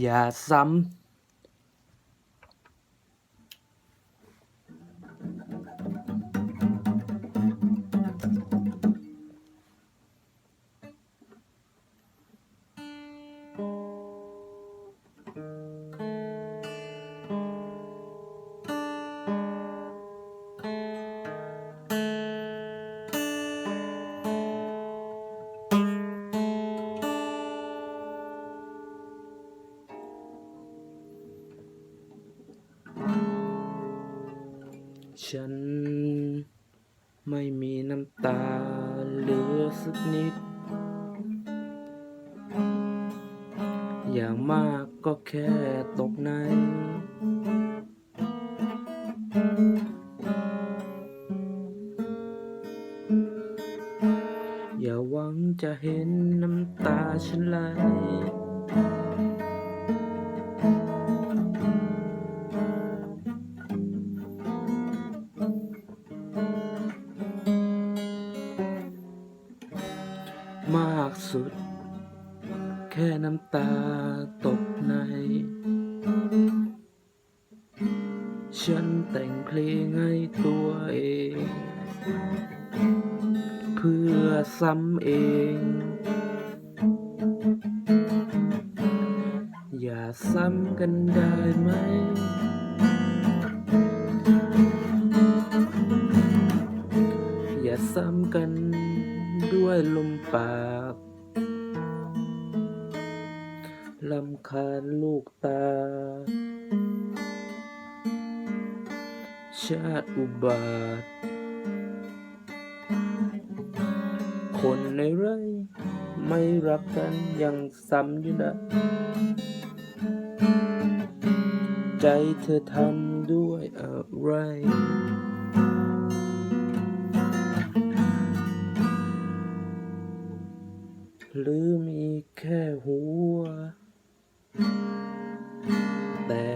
อย่ ฉัน ไม่มีน้ำตาเหลือสักนิด อย่างมากก็แค่ตกใน อย่าหวังจะเห็นน้ำตาฉันไหล มากสุด แค่น้ำตาตกใน ฉันแต่งเพลงให้ตัวเอง เพื่อซ้ำเอง อย่าซ้ำกันได้ไหม ด้วยลมปากลำคาญลูกตา ชาติอุบาท คนในไร่ไม่รักกันยังซ้ำอยู่นะ ใจเธอทำด้วยอะไร หรือมีแค่หัว แต่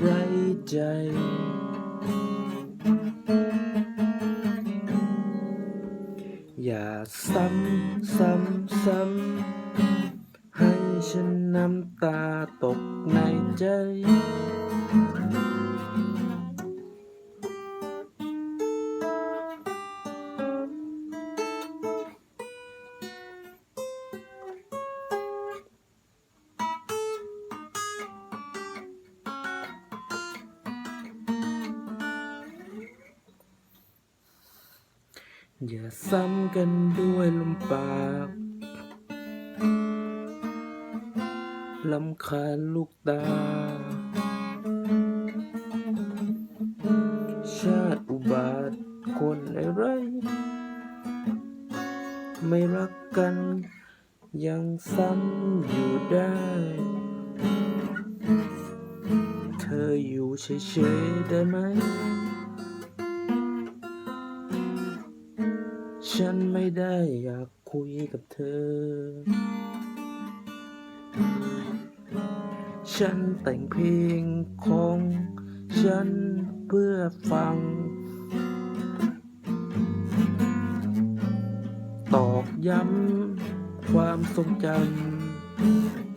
ไรใจ อย่าซ้ำซ้ำซ้ำให้ฉันน้ำตาตกในใจ อย่าซ้ำกันด้วยลมปากลำคาญลูกตา ชาติอุบาทคนอะไร ไม่รักกันยังซ้ำอยู่ได้ เธออยู่เฉยๆได้ไหม ฉันไม่ได้อยากคุยกับเธอ ฉันแต่งเพลงของฉันเพื่อฟัง ตอกย้ำความทรงจำ